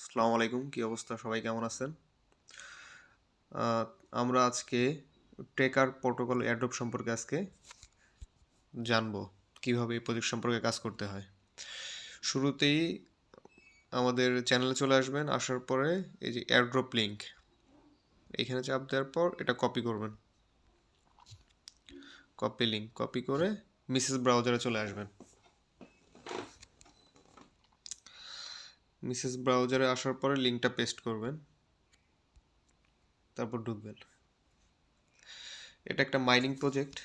আসসালামু আলাইকুম, কি অবস্থা? সবাই কেমন আছেন? আমরা আজকে ট্রেকার প্রোটোকল অ্যাড্রপ সম্পর্কে আজকে জানব, কীভাবে এই প্রজেক্ট সম্পর্কে কাজ করতে হয়। শুরুতেই আমাদের চ্যানেলে চলে আসবেন, আসার পরে এই যে অ্যাড্রপ লিঙ্ক এখানে চাপ দেওয়ার পর এটা কপি করবেন। কপি লিঙ্ক কপি করে মিসেস ব্রাউজারে চলে আসবেন। মিসেস ব্রাউজারে আসার পরে লিঙ্কটা পেস্ট করবেন। তারপর ঢুকবেন। এটা একটা মাইনিং প্রজেক্ট।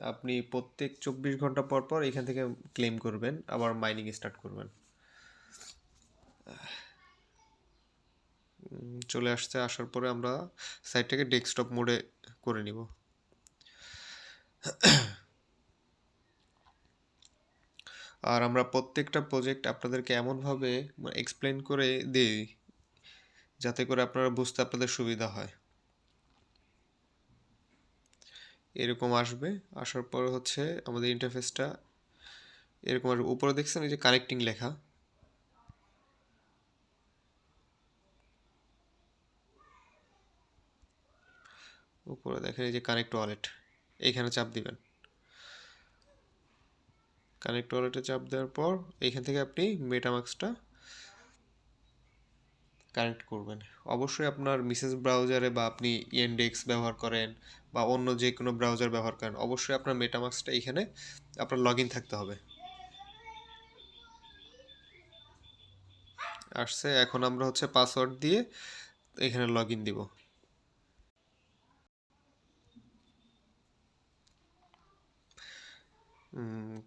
আপনি প্রত্যেক চব্বিশ ঘণ্টা পর পর এখান থেকে ক্লেম করবেন, আবার মাইনিং স্টার্ট করবেন। চলে আসছে, আসার পরে আমরা সাইটটাকে ডেস্কটপ মোডে করে নিব। আর আমরা প্রত্যেকটা প্রজেক্ট আপনাদেরকে এমনভাবে এক্সপ্লেন করে দিই, যাতে করে আপনারা বুঝতে আপনাদের সুবিধা হয়। এরকম আসবে, আসার পর হচ্ছে আমাদের ইন্টারফেসটা এরকম আসবে। উপরে দেখছেন এই যে কানেক্টিং লেখা। উপরে দেখেন এই যে কানেক্ট ওয়ালেট এইখানে চাপ দিবেন। কানেক্ট ওয়ালেটে চাপ দেওয়ার পর এখান থেকে আপনি মেটামাক্সটা কানেক্ট করবেন। অবশ্যই আপনার মিসেস ব্রাউজারে বা আপনি ইয়েন্ডেক্স ব্যবহার করেন বা অন্য যে কোনো ব্রাউজার ব্যবহার করেন, অবশ্যই আপনার মেটামাক্সটা এখানে আপনার লগ থাকতে হবে। আসছে, এখন আমরা হচ্ছে পাসওয়ার্ড দিয়ে এখানে লগ ইন দিব।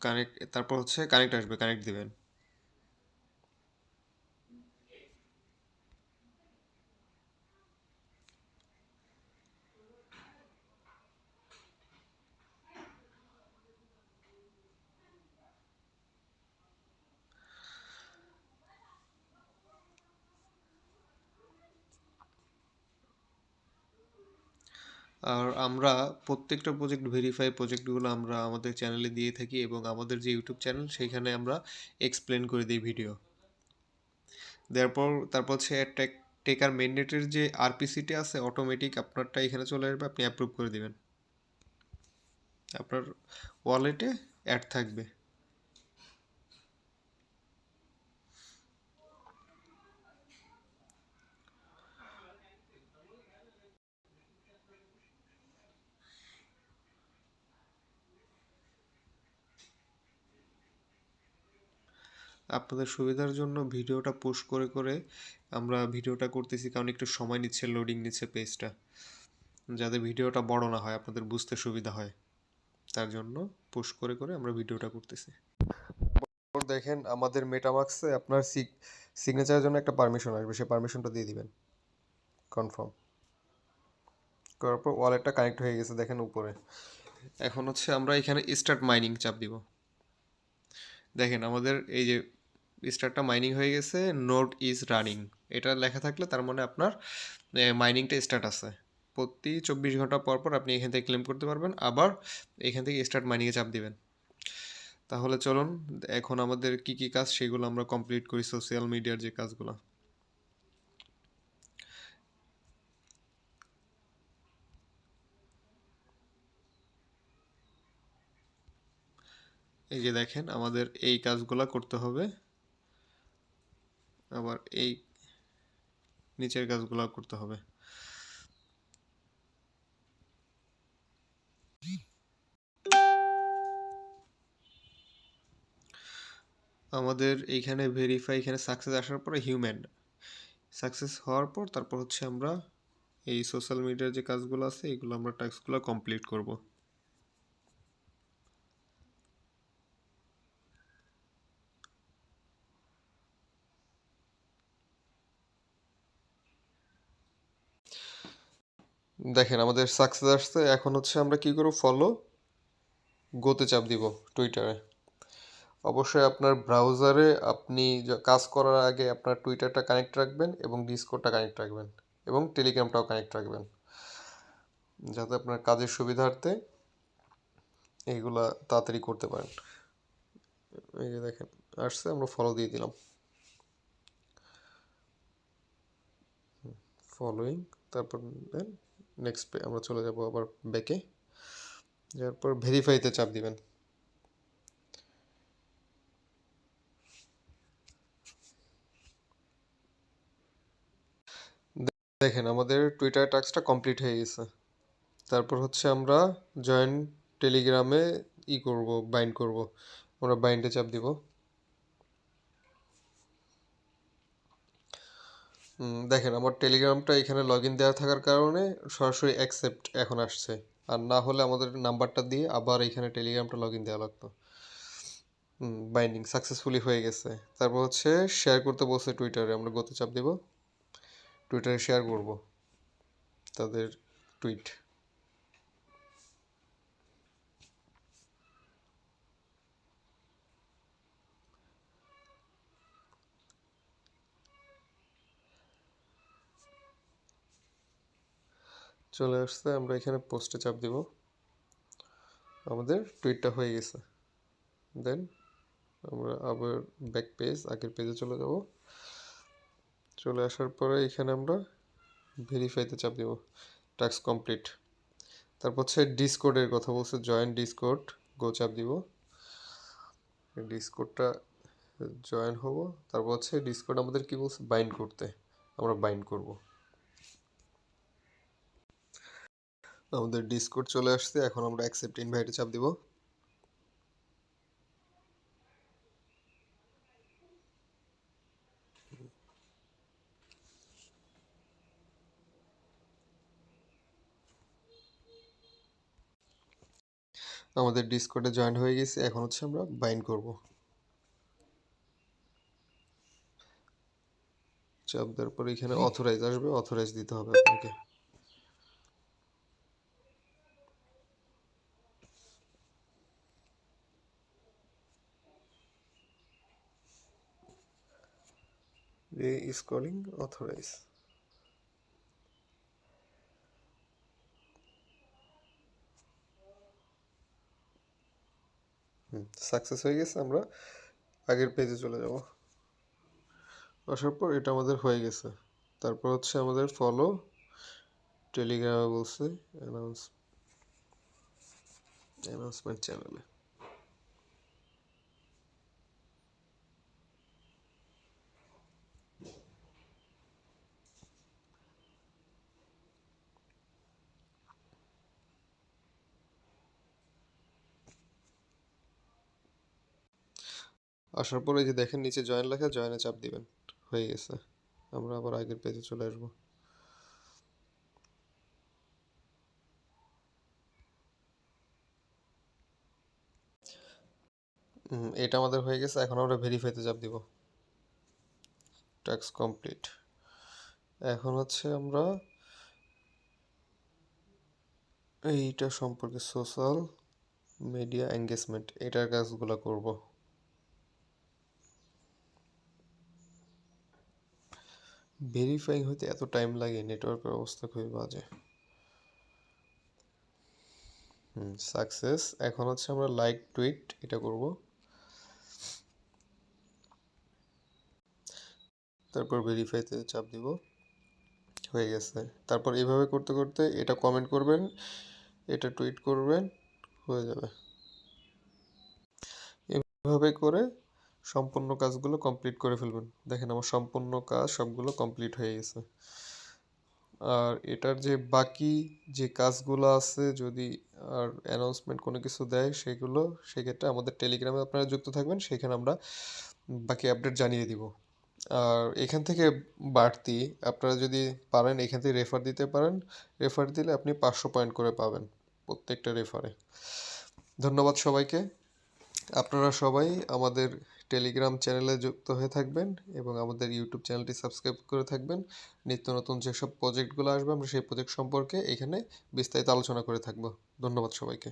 কানেক্ট তারপর হচ্ছে কানেক্ট আসবে কানেক্ট দিবেন। আর আমরা প্রত্যেকটা প্রজেক্ট ভেরিফাই প্রজেক্টগুলো আমরা আমাদের চ্যানেলে দিয়ে থাকি এবং আমাদের যে ইউটিউব চ্যানেল সেইখানে আমরা এক্সপ্লেন করে দিই ভিডিও দেওয়ার পর তারপর হচ্ছে টেক টেকার মেনডেটের যে আরপিসিটি আছে অটোমেটিক আপনারটা এখানে চলে আসবে, আপনি অ্যাপ্রুভ করে দেবেন। আপনার ওয়ালেটে অ্যাড থাকবে। আপনাদের সুবিধার জন্য ভিডিওটা পোস্ট করে করে আমরা ভিডিওটা করতেছি কারণ একটু সময় নিচ্ছে লোডিং নিচ্ছে পেজটা যাতে ভিডিওটা বড় না হয়, আপনাদের বুঝতে সুবিধা হয়। তার জন্য পোস্ট করে করে আমরা ভিডিওটা করতেছি। দেখেন আমাদের মেটামাক্সে আপনার সিগনেচারের জন্য একটা পারমিশন আসবে, সেই পারমিশনটা দিয়ে দিবেন। কনফার্ম করার পর ওয়ালেটটা কানেক্ট হয়ে গেছে, দেখেন উপরে। এখন হচ্ছে আমরা এখানে স্টার্ট মাইনিং চাপ দিব। দেখেন আমাদের এই যে স্টারটা মাইনিং হয়ে গেছে নোট ইজ রানিং এটা লেখা থাকলে তার মানে আপনার মাইনিংটা স্টার্ট আছে। প্রতি চব্বিশ ঘণ্টা পর পর আপনি এখান থেকে ক্লেম করতে পারবেন, আবার এখান থেকে স্টার্ট মাইনিংয়ে চাপ দিবেন। তাহলে চলুন, এখন আমাদের কি কি কাজ সেগুলো আমরা কমপ্লিট করি সোশ্যাল মিডিয়ার যে কাজগুলো। এই যে দেখেন, আমাদের এই কাজগুলো করতে হবে। আবার এই নিচের কাজগুলো করতে হবে। আমাদের এইখানে ভেরিফাই এখানে সাকসেস আসার পরে হিউম্যান সাকসেস হওয়ার পর তারপর হচ্ছে আমরা এই সোশ্যাল মিডিয়ার যে কাজগুলো আছে, এগুলো আমরা টাস্কগুলো কমপ্লিট করব। দেখেন, আমাদের সাকসেস আসছে। এখন হচ্ছে আমরা কি করব? ফলো গোতে চাপ দিব টুইটারে অবশ্যই আপনার ব্রাউজারে আপনি কাজ করার আগে আপনার টুইটারটা কানেক্ট রাখবেন এবং ডিসকোডটা কানেক্ট রাখবেন এবং টেলিগ্রামটাও কানেক্ট রাখবেন। যাতে আপনার কাজের সুবিধার্থে এইগুলা তাড়াতাড়ি করতে পারেন। এই যে দেখেন, আসছে, আমরা ফলো দিয়ে দিলাম। ফলোয়িং তারপর দেন নেক্সট আমরা চলে যাব আবার ব্যাকে যাওয়ার পর ভেরিফাইতে চাপ দিবেন। দেখেন আমাদের টুইটার টাস্কটা কমপ্লিট হয়ে গেছে। তারপর হচ্ছে আমরা জয়েন্ট টেলিগ্রামে ই করব বাইন্ড করব। আমরা বাইন্ডে চাপ দিব। দেখেন, আমার টেলিগ্রামটা এখানে লগ ইন দেওয়া থাকার কারণে সরাসরি অ্যাকসেপ্ট এখন আসছে। আর না হলে আমাদের নাম্বারটা দিয়ে আবার এখানে টেলিগ্রামটা লগ ইন দেওয়া লাগতো বাইন্ডিং সাকসেসফুলি হয়ে গেছে। তারপর হচ্ছে শেয়ার করতে বলছে টুইটারে আমরা গত চাপ দেব। টুইটারে শেয়ার করব। তাদের টুইট চলে আসছে, আমরা এখানে পোস্টে চাপ দিব। আমাদের টুইটটা হয়ে গেছে। দেন আমরা আবার ব্যাক পেজ আগের পেজে চলে যাব। চলে আসার পরে এখানে আমরা ভেরিফাইতে চাপ দিব টাস্ক কমপ্লিট তারপর হচ্ছে ডিসকোডের কথা বলছে জয়েন ডিসকোড গো চাপ দিব। ডিসকোডটা জয়েন হব। তারপর হচ্ছে ডিসকোড আমাদের কি বলছে? বাইন্ড করতে। আমরা বাইন্ড করব। আমাদের ডিসকোড চলে আসছে এখন আমরা অ্যাকসেপ্ট ইনভাইটে চাপ দিব। আমাদের ডিসকোডে জয়েন হয়ে গেছে এখন হচ্ছে আমরা বাইন্ড করব। চাপ দেওয়ার পর এখানে অথরাইজ আসবে অথরাইজ দিতে হবে আপনাকে। Ray is calling authorize hmm success হয়ে গেছে, আমরা আগের পেজে চলে যাব। আসার পর এটা আমাদের হয়ে গেছে। তারপর হচ্ছে আমাদের ফলো টেলিগ্রামে বলছে অ্যানাউন্স অ্যানাউন্সমেন্ট চ্যানেলে আসার পরে যে দেখেন নিচে জয়েন লেখা জয়েনে চাপ দিবেন। হয়ে গেছে। আমরা আবার আগের পেজে চলে আসব। এটা আমাদের হয়ে গেছে। এখন আমরা ভেরিফাইতে চাপ দিব। ট্যাক্স কমপ্লিট এখন হচ্ছে আমরা এইটা সম্পর্কে সোশ্যাল মিডিয়া এঙ্গেজমেন্ট এটার কাজগুলো করব। ভেরিফাই হতে এত টাইম লাগে নেটওয়ার্কের অবস্থা খুবই বাজে। হুম সাকসেস এখন হচ্ছে আমরা লাইক টুইট এটা করব। তারপর ভেরিফাইতে চাপ দিব। হয়ে গেছে। তারপর এইভাবে করতে করতে এটা কমেন্ট করবেন, এটা টুইট করবেন, হয়ে যাবে। এভাবে করে সম্পূর্ণ কাজগুলো কমপ্লিট করে ফেলবেন। দেখেন আমার সম্পূর্ণ কাজ সবগুলো কমপ্লিট হয়ে গেছে। আর এটার যে বাকি যে কাজগুলো আছে, যদি আর অ্যানাউন্সমেন্ট কোনো কিছু দেয়, সেগুলো, সেক্ষেত্রে আমাদের টেলিগ্রামে আপনারা যুক্ত থাকবেন, সেখানে আমরা বাকি আপডেট জানিয়ে দিব। আর এখান থেকে বাড়তি আপনারা যদি পারেন, এখান থেকে রেফার দিতে পারেন রেফার দিলে আপনি পাঁচশো পয়েন্ট করে পাবেন প্রত্যেকটা রেফারে ধন্যবাদ সবাইকে। আপনারা সবাই আমাদের টেলিগ্রাম চ্যানেলে যুক্ত হয়ে থাকবেন এবং আমাদের ইউটিউব চ্যানেলটি সাবস্ক্রাইব করে থাকবেন। নিত্য নতুন যেসব প্রজেক্টগুলো আসবে, আমরা সেই প্রজেক্ট সম্পর্কে এখানে বিস্তারিত আলোচনা করে থাকব। ধন্যবাদ সবাইকে।